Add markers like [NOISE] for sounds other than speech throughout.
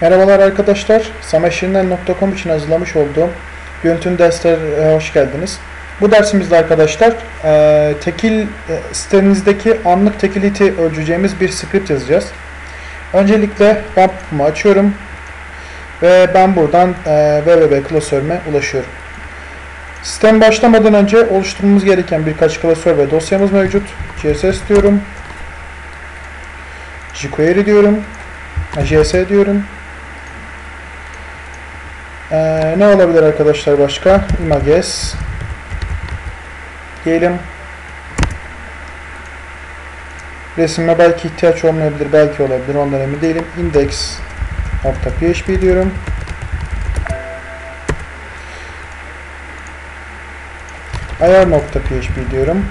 Merhabalar arkadaşlar. sameşirinel.com için hazırlamış olduğum görüntünün derslerine hoş geldiniz. Bu dersimizde arkadaşlar e, tekil e, sitenizdeki anlık tekiliti ölçeceğimiz bir script yazacağız. Öncelikle bump'ımı açıyorum ve ben buradan e, www klasörüme ulaşıyorum. Sistem başlamadan önce oluşturmamız gereken birkaç klasör ve dosyamız mevcut. CSS diyorum. jQuery diyorum. JS diyorum. Ee, ne olabilir arkadaşlar başka? Images diyelim. Resime belki ihtiyaç olmayabilir, belki olabilir. Ondan emin değilim. Index.php diyorum. ayar.php diyorum.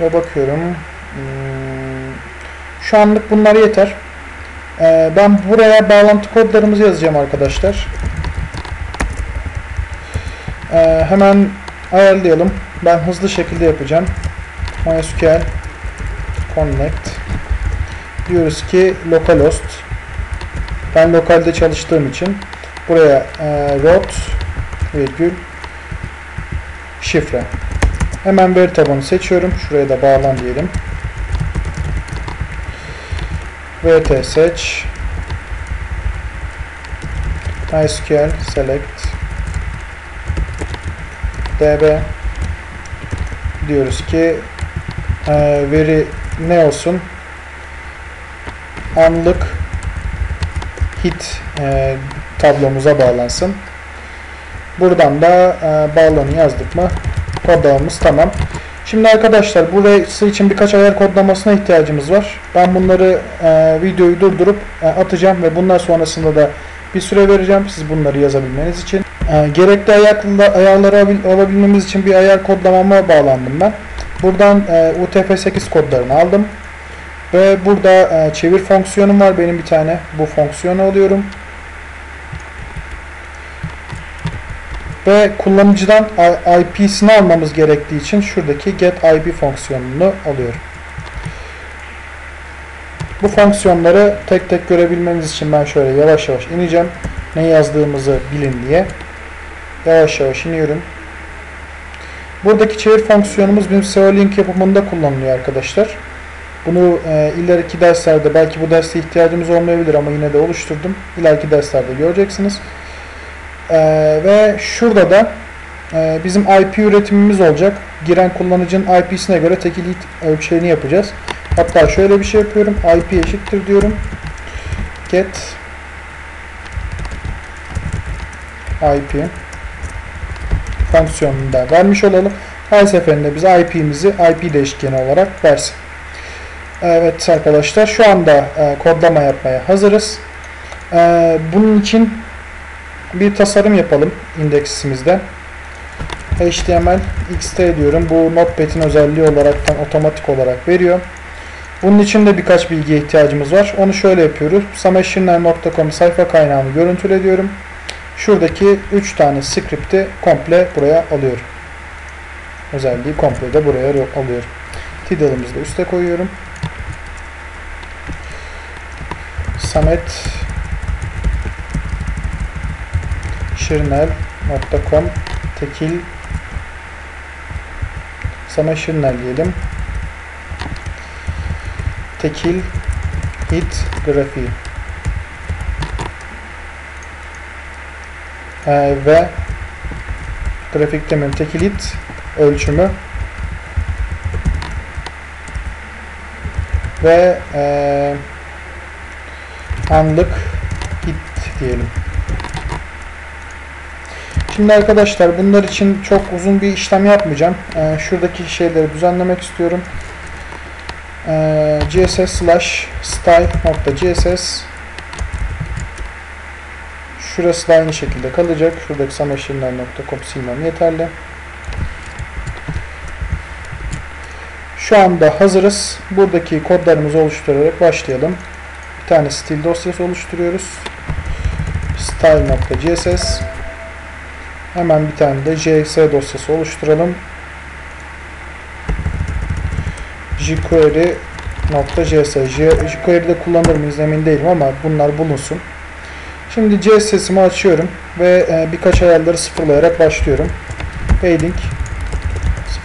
Ve bakıyorum. Hmm, şu anlık bunlar yeter. Ee, ben buraya bağlantı kodlarımızı yazacağım arkadaşlar. Ee, hemen ayarlayalım. Ben hızlı şekilde yapacağım. MySQL Connect diyoruz ki localhost ben lokalde çalıştığım için buraya e, root virgül şifre hemen veri tabanı seçiyorum. Şuraya da bağlan diyelim. VT seç. MySQL select. Db diyoruz ki e, veri ne olsun? Anlık hit e, tablomuza bağlansın. Buradan da e, bağlanı yazdık mı? Kodlamamız tamam Şimdi arkadaşlar burası için birkaç ayar kodlamasına ihtiyacımız var. Ben bunları e, videoyu durdurup e, atacağım ve bundan sonrasında da bir süre vereceğim siz bunları yazabilmeniz için. E, gerekli ayarla, ayarları alabilmemiz için bir ayar kodlamama bağlandım ben. Buradan e, UTF-8 kodlarını aldım. Ve burada e, çevir fonksiyonum var benim bir tane. Bu fonksiyonu alıyorum. Ve kullanıcıdan IP'sini almamız gerektiği için şuradaki get IP fonksiyonunu alıyorum. Bu fonksiyonları tek tek görebilmemiz için ben şöyle yavaş yavaş ineceğim. Ne yazdığımızı bilin diye. Yavaş yavaş iniyorum. Buradaki çevir fonksiyonumuz bizim SEO link yapımında kullanılıyor arkadaşlar. Bunu e, ileriki derslerde belki bu derste ihtiyacımız olmayabilir ama yine de oluşturdum. İleriki derslerde göreceksiniz. Ee, ve şurada da e, bizim IP üretimimiz olacak. Giren kullanıcının IP'sine göre tekil hit ölçeğini yapacağız. Hatta şöyle bir şey yapıyorum. IP eşittir diyorum. Get IP fonksiyonunu da vermiş olalım. Her seferinde bize IP'mizi IP değişkeni olarak versin. Evet arkadaşlar şu anda e, kodlama yapmaya hazırız. E, bunun için bir tasarım yapalım indeksimizde. HTML xt diyorum. Bu Notepad'in özelliği olaraktan otomatik olarak veriyor. Bunun için de birkaç bilgiye ihtiyacımız var. Onu şöyle yapıyoruz. sameşinler.com sayfa kaynağını görüntüle diyorum. Şuradaki 3 tane script'i komple buraya alıyorum. Özelliği komple de buraya alıyorum. Title'ımızı da üste koyuyorum. Samet şirinel.com tekil sana şirinel diyelim. Tekil hit grafiği. Ee, ve grafik demem tekil hit ölçümü ve e, anlık hit diyelim. Şimdi arkadaşlar bunlar için çok uzun bir işlem yapmayacağım. Ee, şuradaki şeyleri düzenlemek istiyorum. Ee, css slash style.css Şurası da aynı şekilde kalacak. Şuradaki sameşinler.com silmem yeterli. Şu anda hazırız. Buradaki kodlarımızı oluşturarak başlayalım. Bir tane stil dosyası oluşturuyoruz. style.css Hemen bir tane de JS dosyası oluşturalım. jQuery JS. jQuery'de kullanır mıyız emin değilim ama bunlar bulunsun. Şimdi CSS'imi açıyorum ve e, birkaç ayarları sıfırlayarak başlıyorum. Padding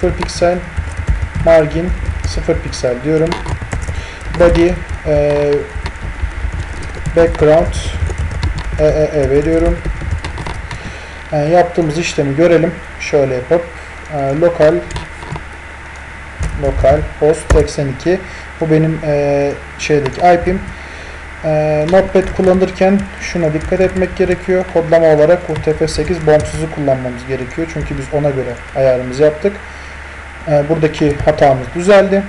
0 piksel margin 0 piksel diyorum. Body e, background e, e, e veriyorum. Yani yaptığımız işlemi görelim. Şöyle yapıp e, lokal lokal host 82 bu benim e, şeydeki IP'm. E, Notepad kullanırken şuna dikkat etmek gerekiyor. Kodlama olarak UTF-8 bağımsızı kullanmamız gerekiyor. Çünkü biz ona göre ayarımızı yaptık. E, buradaki hatamız düzeldi.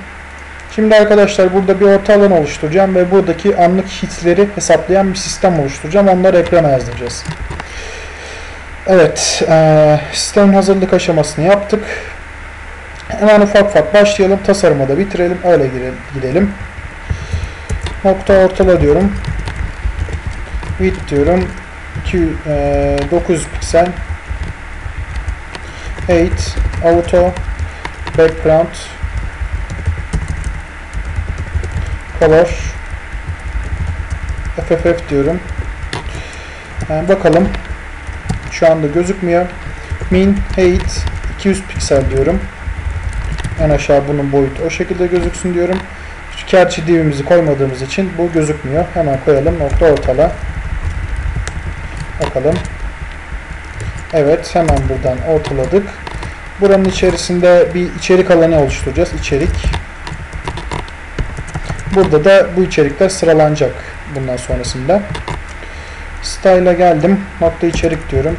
Şimdi arkadaşlar burada bir orta alan oluşturacağım ve buradaki anlık hitleri hesaplayan bir sistem oluşturacağım. Onları ekrana yazdıracağız. Evet, e, sistemin hazırlık aşamasını yaptık. Hemen ufak ufak başlayalım. Tasarımı da bitirelim. Öyle gidelim. Nokta ortala diyorum. Width diyorum. 2, e, 900 piksel. 8 auto background color FFF diyorum. Yani bakalım. Şu anda gözükmüyor. Min height 200 piksel diyorum. En aşağı bunun boyutu o şekilde gözüksün diyorum. Şu kerçi divimizi koymadığımız için bu gözükmüyor. Hemen koyalım. Nokta ortala. Bakalım. Evet. Hemen buradan ortaladık. Buranın içerisinde bir içerik alanı oluşturacağız. İçerik. Burada da bu içerikler sıralanacak bundan sonrasında. Style'a geldim. Nokta içerik diyorum.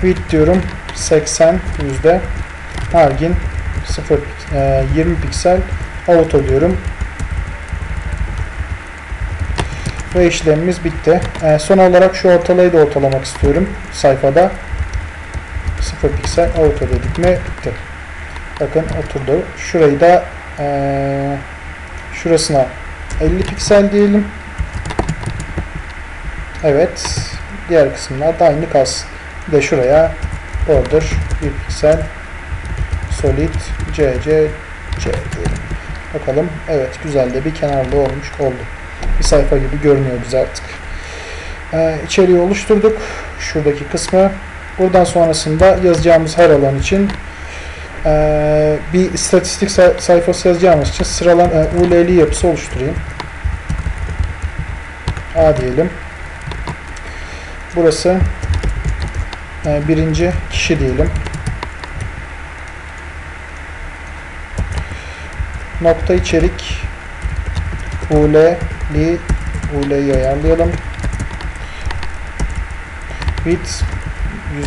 Width diyorum. 80 yüzde. Margin 0 e, 20 piksel. Auto diyorum. Ve işlemimiz bitti. E, son olarak şu ortalayı da ortalamak istiyorum. Sayfada 0 piksel auto dedik mi bitti. Bakın oturdu. Şurayı da ee, şurasına 50 piksel diyelim. Evet. Diğer kısımlar da aynı kalsın. Bir de şuraya border 1 piksel solid CC C diyelim. Bakalım. Evet. Güzel de bir kenarlı olmuş oldu. Bir sayfa gibi görünüyor bize artık. Ee, içeriği oluşturduk. Şuradaki kısmı. Buradan sonrasında yazacağımız her alan için ee, bir istatistik sayfası yazacağımız için sıralan e, ULL yapısı oluşturayım. A diyelim. Burası e, birinci kişi diyelim. Nokta içerik UL li UL'yi ayarlayalım. Width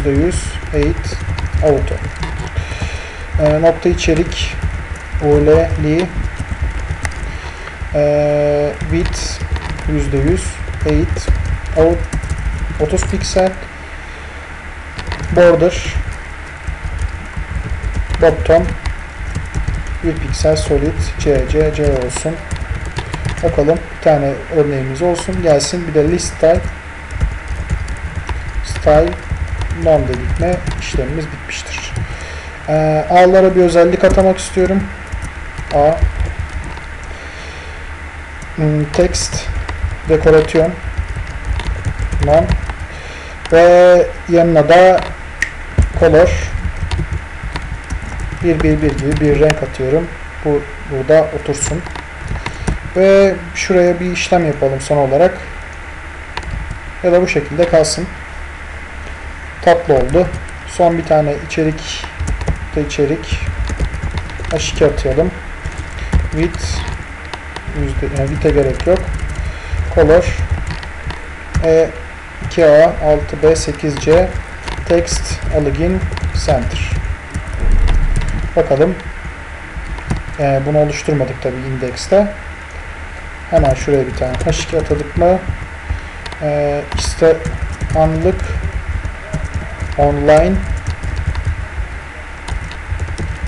%100 8 auto e, nokta içerik ul li e, width %100 8 out 30 piksel border bottom 1 piksel solid C, C, C olsun. Bakalım bir tane örneğimiz olsun. Gelsin bir de list style style non dedik mi işlemimiz bitmiştir. Ee, A'lara bir özellik atamak istiyorum. A hmm, text dekorasyon non ve yanına da color 111 gibi bir renk atıyorum. Bu burada otursun. Ve şuraya bir işlem yapalım son olarak. Ya da bu şekilde kalsın. Tatlı oldu. Son bir tane içerik Nokta içerik H2 atayalım. Width yüzde, yani width'e gerek yok. Color E 2A 6B 8C Text Alligin Center. Bakalım. Ee, bunu oluşturmadık tabi indekste. Hemen şuraya bir tane H2 atadık mı? Ee, işte anlık online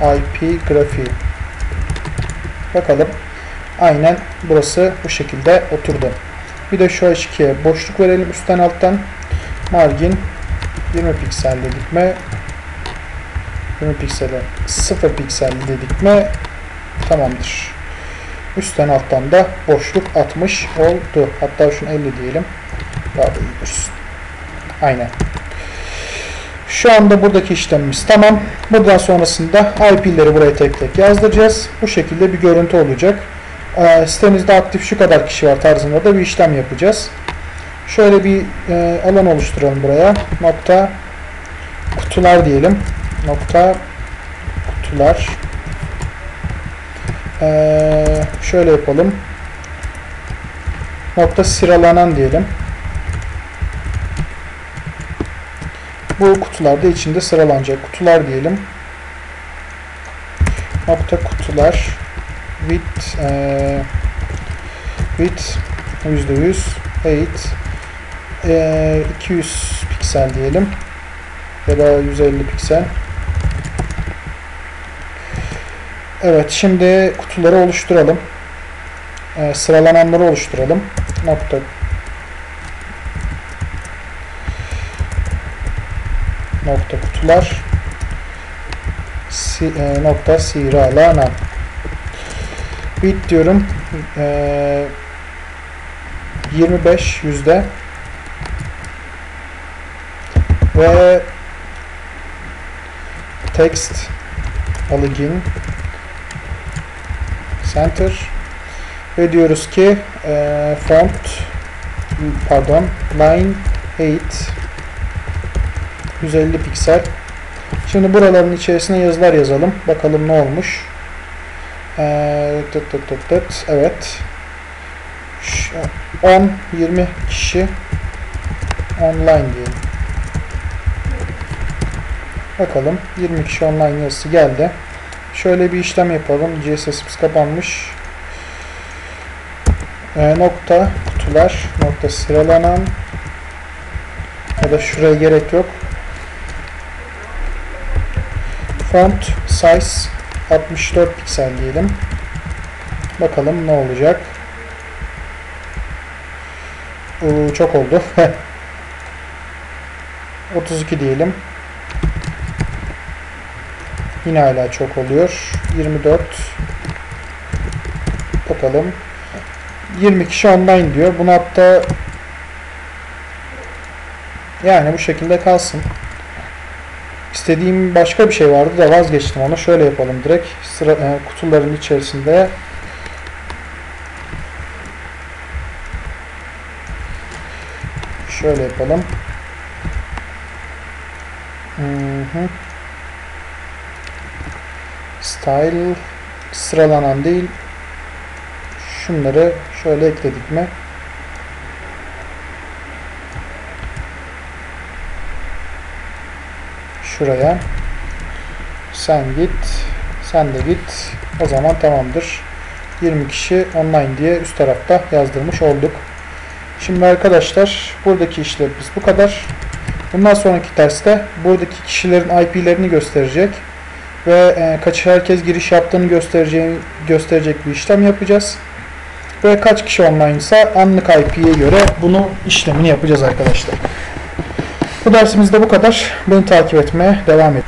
IP grafiği. Bakalım. Aynen burası bu şekilde oturdu. Bir de şu H2'ye boşluk verelim üstten alttan. Margin 20 piksel dedik mi? 20 piksele 0 piksel dedik mi? Tamamdır. Üstten alttan da boşluk atmış oldu. Hatta şunu 50 diyelim. Daha da iyi dursun. Aynen. Şu anda buradaki işlemimiz tamam. Buradan sonrasında IP'leri buraya tek tek yazdıracağız. Bu şekilde bir görüntü olacak. Ee, sitemizde aktif şu kadar kişi var tarzında da bir işlem yapacağız. Şöyle bir e, alan oluşturalım buraya. Nokta kutular diyelim. Nokta kutular. Ee, şöyle yapalım. Nokta sıralanan diyelim. Bu kutularda içinde sıralanacak kutular diyelim. Nokta kutular with e, with %100 8 e, 200 piksel diyelim. Ya da 150 piksel. Evet şimdi kutuları oluşturalım. E, sıralananları oluşturalım. Nokta. Nokta kutular. Si, e, nokta sıralanan bit diyorum. E, 25 yüzde. Ve text algin center. Ve diyoruz ki e, font pardon line 8 150 piksel. Şimdi buraların içerisine yazılar yazalım. Bakalım ne olmuş ee, tıt tıt tıt evet. 10 20 kişi online diyelim. Bakalım 20 kişi online yazısı geldi. Şöyle bir işlem yapalım. CSS'imiz kapanmış. E, nokta kutular nokta sıralanan. Ya da şuraya gerek yok. Font size 64 piksel diyelim. Bakalım ne olacak? Oo, çok oldu. [LAUGHS] 32 diyelim. Yine hala çok oluyor. 24 bakalım. 20 kişi online diyor. Bunu hatta yani bu şekilde kalsın istediğim başka bir şey vardı da vazgeçtim onu şöyle yapalım direkt. Sıra e, kutuların içerisinde. Şöyle yapalım. Hı hı. style sıralanan değil. Şunları şöyle ekledik mi şuraya. Sen git. Sen de git. O zaman tamamdır. 20 kişi online diye üst tarafta yazdırmış olduk. Şimdi arkadaşlar buradaki işlemimiz bu kadar. Bundan sonraki derste buradaki kişilerin IP'lerini gösterecek ve e, kaç herkes giriş yaptığını gösterecek bir işlem yapacağız. Ve kaç kişi online ise anlık IP'ye göre bunu işlemini yapacağız arkadaşlar bu dersimizde bu kadar. Beni takip etmeye devam edin.